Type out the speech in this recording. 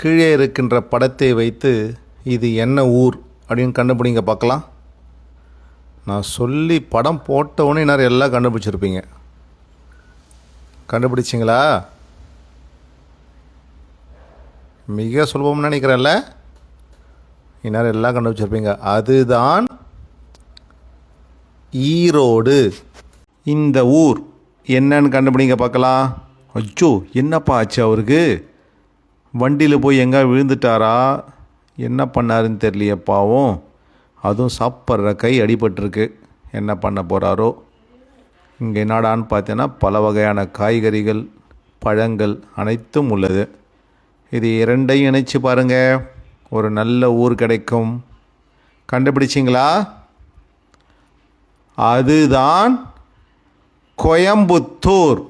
கீழே இருக்கின்ற படத்தை வைத்து இது என்ன ஊர் அப்படின்னு கண்டுபிடிங்க பார்க்கலாம். நான் சொல்லி படம் போட்ட உடனே நேரம் எல்லாம் கண்டுபிடிச்சிருப்பீங்க. கண்டுபிடிச்சிங்களா? மிக சுலபம்னு நினைக்கிறேன்ல. இந்நேரம் எல்லாம் கண்டுபிடிச்சிருப்பீங்க. அதுதான் ஈரோடு. இந்த ஊர் என்னன்னு கண்டுபிடிங்க பார்க்கலாம். அச்சோ என்னப்பா ஆச்சு அவருக்கு? வண்டியில் போய் எங்கே விழுந்துட்டாரா? என்ன பண்ணாருன்னு தெரியலையே பாவம். அதுவும் சாப்பிட்ற கை அடிபட்டிருக்கு. என்ன பண்ண போகிறாரோ இங்கே என்னடான்னு பார்த்தீங்கன்னா பல வகையான காய்கறிகள் பழங்கள் அனைத்தும் உள்ளது. இது இரண்டையும் இணைச்சி பாருங்கள் ஒரு நல்ல ஊர் கிடைக்கும். கண்டுபிடிச்சிங்களா? அதுதான் கோயம்புத்தூர்.